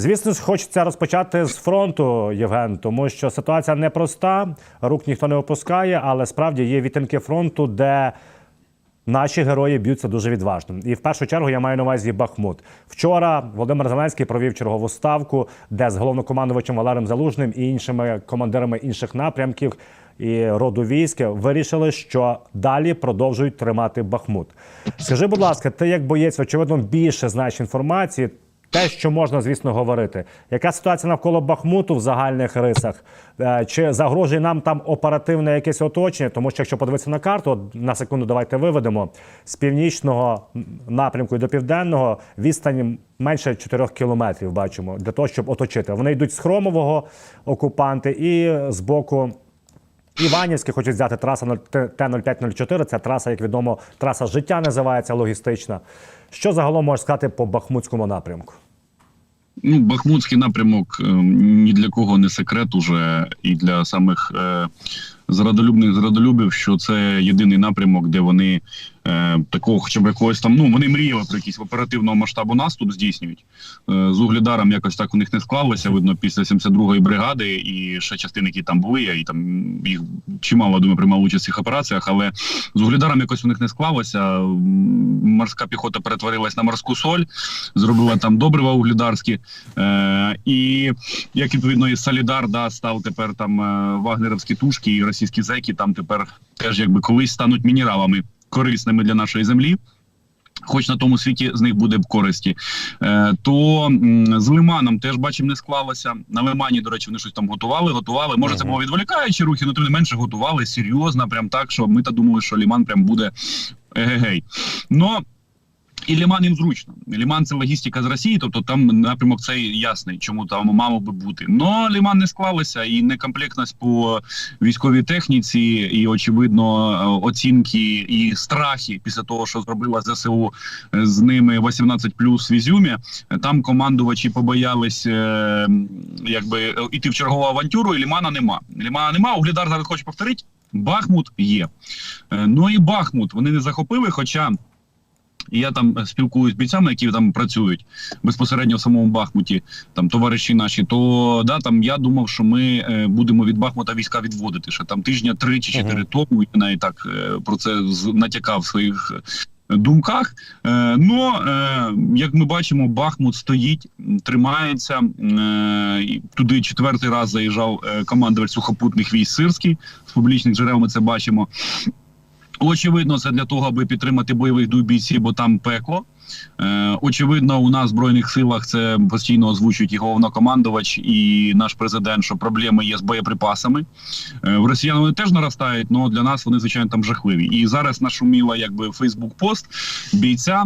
Звісно ж, хочеться розпочати з фронту, Євген, тому що ситуація непроста, рук ніхто не опускає, але справді є відтинки фронту, де наші герої б'ються дуже відважно. І в першу чергу я маю на увазі Бахмут. Вчора Володимир Зеленський провів чергову ставку, де з головнокомандувачем Валером Залужним і іншими командирами інших напрямків і роду військ вирішили, що далі продовжують тримати Бахмут. Скажи, будь ласка, ти як боєць, очевидно, більше знаєш інформації. Те, що можна, звісно, говорити. Яка ситуація навколо Бахмуту в загальних рисах? Е, Чи загрожує нам там оперативне якесь оточення? Тому що якщо подивитися на карту, на секунду давайте виведемо з північного напрямку і до південного відстані менше 4 кілометрів. Бачимо для того, щоб оточити. Вони йдуть з Хромового окупанти і з боку. Іванівське хочуть взяти траса Т-0504. Це траса, як відомо, траса життя називається логістична. Що загалом можеш сказати по Бахмутському напрямку? Ну, Бахмутський напрямок е, ні для кого не секрет уже і для самих е, зрадолюбних зрадолюбів, що це єдиний напрямок, де вони е, такого, хоча б якогось там. Ну вони мріяли про якийсь оперативного масштабу наступ здійснюють. Е, з углідаром якось так у них не склалося. Видно, після 72-ї бригади і ще частини, які там були, і там їх чимало думаю, приймали участь в цих операціях. Але з углідаром якось у них не склалося. Морська піхота перетворилась на морську соль, зробила там добрива углідарські. Е, і як відповідно і Солідар да, став тепер там е, вагнерівські тушки і російські зеки там тепер теж якби колись стануть мінералами корисними для нашої землі. Хоч на тому світі з них буде б користі, е, то м, з Лиманом теж бачимо, не склалося. На Лимані, до речі, вони щось там готували, готували. Може, це було відволікаючі рухи, але тим не менше готували серйозно, прям так, що ми та думали, що Ліман прям буде егегей. Но і Ліман їм зручно. Ліман це логістика з Росії, тобто там напрямок цей ясний, чому там мав би бути. Но Ліман не склалося і некомплектність по військовій техніці, і очевидно оцінки і страхи після того, що зробила ЗСУ з ними 18 плюс в Ізюмі. Там командувачі побоялись е, якби іти в чергову авантюру, і Лімана нема. Лімана нема. Углідар зараз хоче повторити. Бахмут є. Е, Ну і Бахмут вони не захопили, хоча. І я там спілкуюсь з бійцями, які там працюють безпосередньо в самому Бахмуті, там товариші наші. То да, там я думав, що ми е, будемо від Бахмута війська відводити. Ще там тижня три чи чотири тому. Я навіть так е, про це натякав в своїх е, думках. Но як ми бачимо, Бахмут стоїть, тримається. Туди четвертий раз заїжджав командувач сухопутних військ Сирський з публічних джерел. Ми це бачимо. Очевидно, це для того, аби підтримати бойових дух бійців, бо там пекло. Е, очевидно, у нас в збройних силах це постійно озвучують і головнокомандувач, і наш президент, що проблеми є з боєприпасами. Е, в росіян вони теж наростають, але для нас вони звичайно там жахливі. І зараз нашуміла якби Фейсбук пост бійця.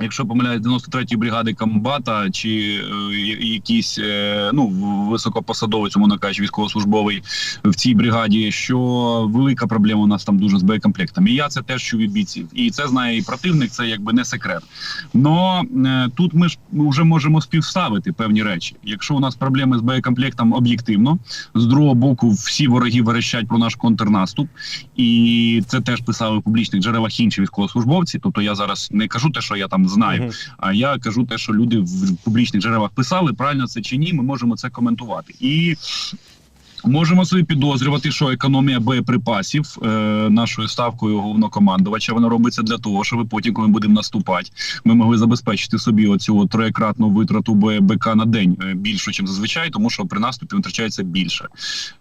Якщо помиляюсь, 93-ї бригади комбата чи е, якийсь е, ну високопосадовець, умовно кажучи, військовослужбовий в цій бригаді, що велика проблема у нас там дуже з боєкомплектами. І я це теж чув від бійців, і це знає і противник. Це якби не секрет. Но е, тут ми ж вже можемо співставити певні речі. Якщо у нас проблеми з боєкомплектом об'єктивно, з другого боку, всі вороги верещать про наш контрнаступ, і це теж писали в публічних джерелах інші військовослужбовці. Тобто я зараз не кажу те, що я там знаю. А я кажу те, що люди в публічних джерелах писали, правильно це чи ні, ми можемо це коментувати. І можемо собі підозрювати, що економія боєприпасів е, нашою ставкою головнокомандувача вона робиться для того, щоб потім, коли ми будемо наступати, ми могли забезпечити собі оцю троєкратну витрату БК на день е, більшу, ніж зазвичай, тому що при наступі витрачається більше.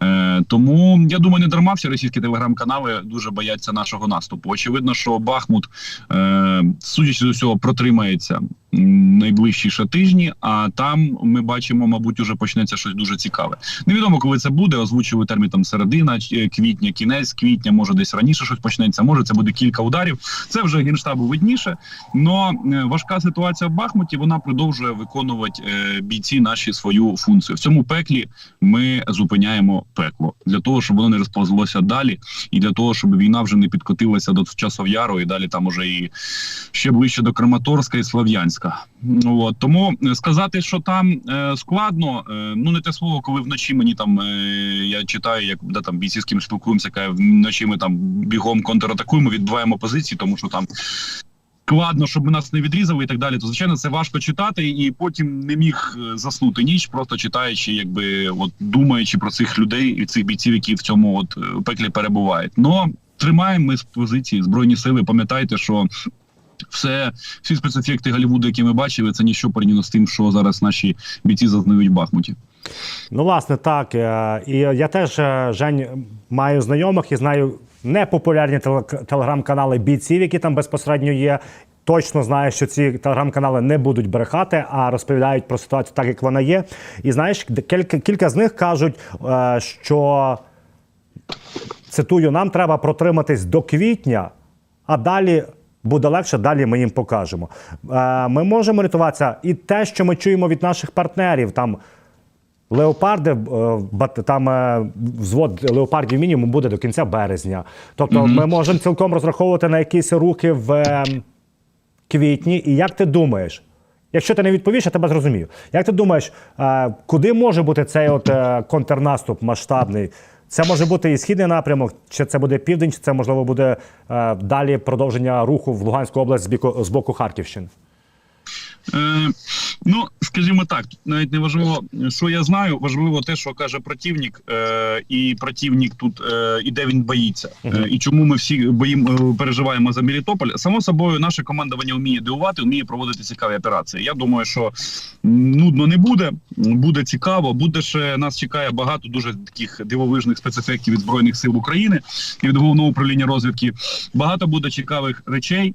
Е, тому я думаю, не дарма всі російські телеграм-канали дуже бояться нашого наступу. Очевидно, що Бахмут, е, судячи з усього, протримається найближчі ще тижні. А там ми бачимо, мабуть, уже почнеться щось дуже цікаве. Невідомо, коли це буде. Озвучили термін там середина е, квітня, кінець квітня, може десь раніше щось почнеться. Може, це буде кілька ударів. Це вже генштабу видніше. Но е, важка ситуація в Бахмуті вона продовжує виконувати е, бійці наші свою функцію. В цьому пеклі ми зупиняємо пекло для того, щоб воно не розповзлося далі, і для того, щоб війна вже не підкотилася до часов яру, і далі там уже і ще ближче до Краматорська і Слов'янська. Ну от тому сказати, що там складно, ну не те слово, коли вночі мені там я читаю, як де там бійці з ким спілкуємося, каже, вночі ми там бігом контратакуємо, відбиваємо позиції, тому що там складно, щоб нас не відрізали і так далі. То звичайно це важко читати, і потім не міг е, заснути ніч, просто читаючи, якби от думаючи про цих людей і цих бійців, які в цьому от е, пеклі перебувають. Но тримаємо ми з позиції збройні сили. Пам'ятайте, що. Все, всі спецефекти Голлівуду, які ми бачили, це ніщо порівняно з тим, що зараз наші бійці зазнають в Бахмуті. Ну, власне, так. Е, І я теж, е, Жень, маю знайомих і знаю непопулярні теле- телеграм-канали бійців, які там безпосередньо є. Точно знаю, що ці телеграм-канали не будуть брехати, а розповідають про ситуацію так, як вона є. І знаєш, кілька, кілька з них кажуть, е, що цитую, нам треба протриматись до квітня, а далі буде легше, далі ми їм покажемо. Ми можемо рятуватися і те, що ми чуємо від наших партнерів, там леопарди, е, там е, взвод леопардів мінімум буде до кінця березня. Тобто ми можемо цілком розраховувати на якісь рухи в е, квітні. І як ти думаєш? Якщо ти не відповіш, я тебе зрозумію. Як ти думаєш, куди може бути цей от контрнаступ масштабний? Це може бути і східний напрямок, чи це буде південь, чи це можливо буде далі продовження руху в Луганську область з боку Харківщини? Ну, скажімо так, навіть не важливо, що я знаю, важливо те, що каже противник, е, і противник тут е, і де він боїться, е, і чому ми всі боїм е, переживаємо за Мелітополь. Само собою, наше командування вміє дивувати, вміє проводити цікаві операції. Я думаю, що нудно не буде, буде цікаво. Буде ще нас чекає багато дуже таких дивовижних спецефектів від збройних сил України і від головного управління розвідки. Багато буде цікавих речей.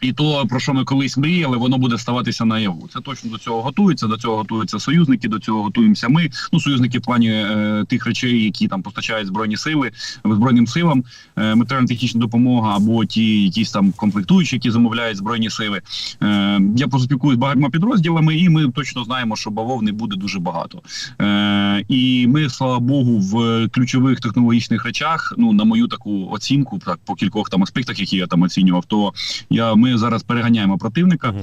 І то, про що ми колись мріяли, воно буде ставатися наяву. Це точно до цього готується. До цього готуються союзники. До цього готуємося. Ми ну союзники в плані е, тих речей, які там постачають збройні сили збройним силам, е, матеріально-технічна допомога або ті якісь там комплектуючі, які замовляють збройні сили. Е, я поспілкуюсь з багатьма підрозділами, і ми точно знаємо, що бавовни буде дуже багато. Е, і ми, слава Богу, в ключових технологічних речах, ну на мою таку оцінку, так по кількох там аспектах, які я там оцінював, то я ми зараз переганяємо противника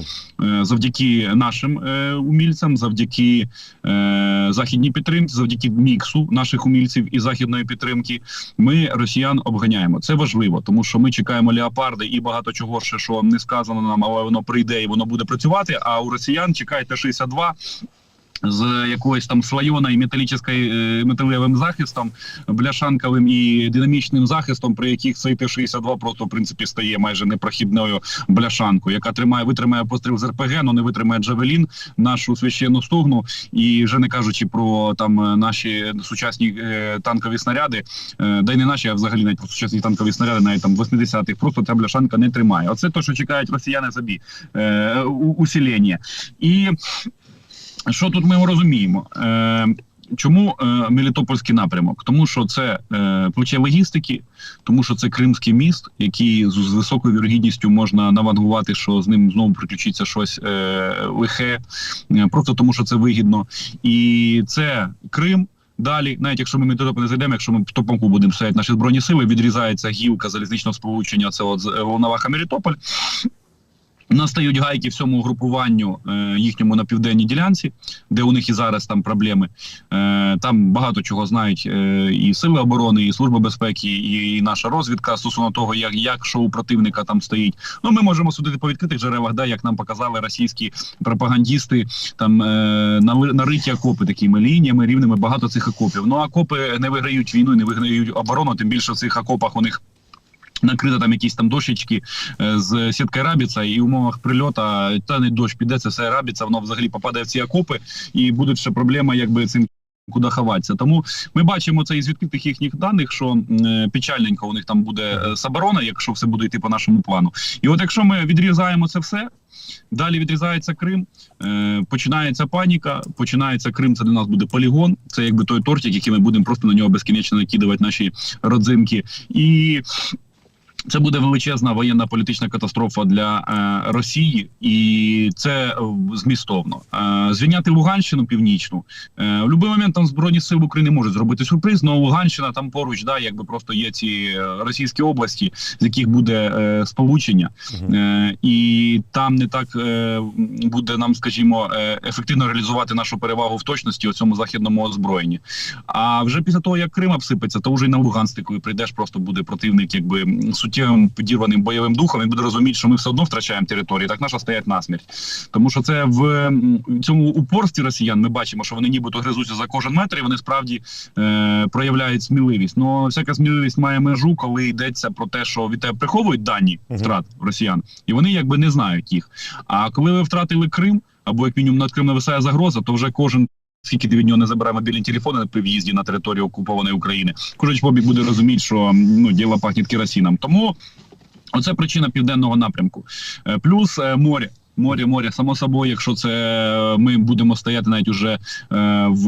е, завдяки нашим е, умільцям, завдяки е, західній підтримці, завдяки міксу наших умільців і західної підтримки. Ми росіян обганяємо. Це важливо, тому що ми чекаємо леопарди і багато чого ще що не сказано нам, але воно прийде і воно буде працювати. А у росіян чекайте Т-62 з якоюсь там слойоною металічною е, металевим захистом, бляшанковим і динамічним захистом, при яких цей Т-62 просто в принципі стає майже непрохідною бляшанкою, яка тримає, витримає постріл з РПГ, але не витримає Джавелін, нашу священну стугну, і вже не кажучи про там наші сучасні е, танкові снаряди, е, да й не наші, а взагалі навіть про сучасні танкові снаряди, навіть там 80-х, просто ця бляшанка не тримає. Оце те, що чекають росіяни собі е, усілення. І що тут ми розуміємо? Е, чому е, Мелітопольський напрямок? Тому що це е, плече логістики, тому що це Кримський міст, який з, з високою вірогідністю можна навангувати, що з ним знову приключиться щось е, лихе, е, просто тому що це вигідно. І це Крим. Далі, навіть якщо ми Мелітополь не зайдемо, якщо ми в топанку будемо стояти наші збройні сили, відрізається гілка залізничного сполучення. Це от з- е, Волноваха Мелітополь. Настають гайки всьому групуванню е, їхньому на південній ділянці, де у них і зараз там проблеми. Е, там багато чого знають е, і сили оборони, і служба безпеки, і, і наша розвідка стосовно того, як, як що у противника там стоїть. Ну ми можемо судити по відкритих джерелах, да, як нам показали російські пропагандісти, там е, нариті окопи такими лініями, рівними багато цих окопів. Ну окопи не виграють війну, не виграють оборону. Тим більше в цих окопах у них. Накрито там якісь там дощечки е, з сіткою рабіца, і в умовах прильота та не дощ піде, це все рабіца, воно взагалі попадає в ці окопи, і будуть ще проблема, якби цим куди ховатися. Тому ми бачимо це із відкритих їхніх даних, що е, печальненько у них там буде е, з оборони, якщо все буде йти по нашому плану. І от якщо ми відрізаємо це все. Далі відрізається Крим, е, починається паніка. Починається Крим. Це для нас буде полігон. Це якби той тортик, який ми будемо просто на нього безкінечно накидувати наші родзинки. І це буде величезна воєнна політична катастрофа для е, Росії, і це е, змістовно. Е, звільняти Луганщину північну е, в будь-який момент там збройні сили України можуть зробити сюрприз. але Луганщина там поруч, да, якби просто є ці е, російські області, з яких буде е, сполучення, е, і там не так е, буде нам, скажімо, е, ефективно реалізувати нашу перевагу в точності у цьому західному озброєнні. А вже після того, як Крим обсипеться, то вже й на Луганську прийдеш, просто буде противник, якби суттєво Путєм підірваним бойовим духом, він буде розуміти, що ми все одно втрачаємо території, так наша стоять насмерть. Тому що це в цьому упорстві росіян ми бачимо, що вони нібито гризуться за кожен метр, і вони справді е, проявляють сміливість. Ну всяка сміливість має межу, коли йдеться про те, що від тебе приховують дані втрат росіян, і вони якби не знають їх. А коли ви втратили Крим, або як мінімум над Крим нависає загроза, то вже кожен. Скільки ти від нього не забирає мобільні телефони при в'їзді на територію окупованої України, кожен побіг буде розуміти, що ну діло пахне керосином. Тому оце причина південного напрямку. Е, Плюс е, море. Море, море, само собою, якщо це е, ми будемо стояти навіть уже е, в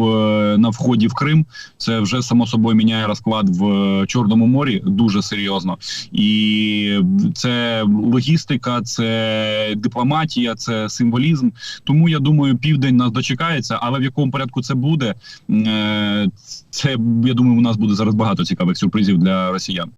на вході в Крим, це вже само собою міняє розклад в Чорному морі дуже серйозно. І це логістика, це дипломатія, це символізм. Тому я думаю, південь нас дочекається, але в якому порядку це буде, е, це я думаю, у нас буде зараз багато цікавих сюрпризів для росіян.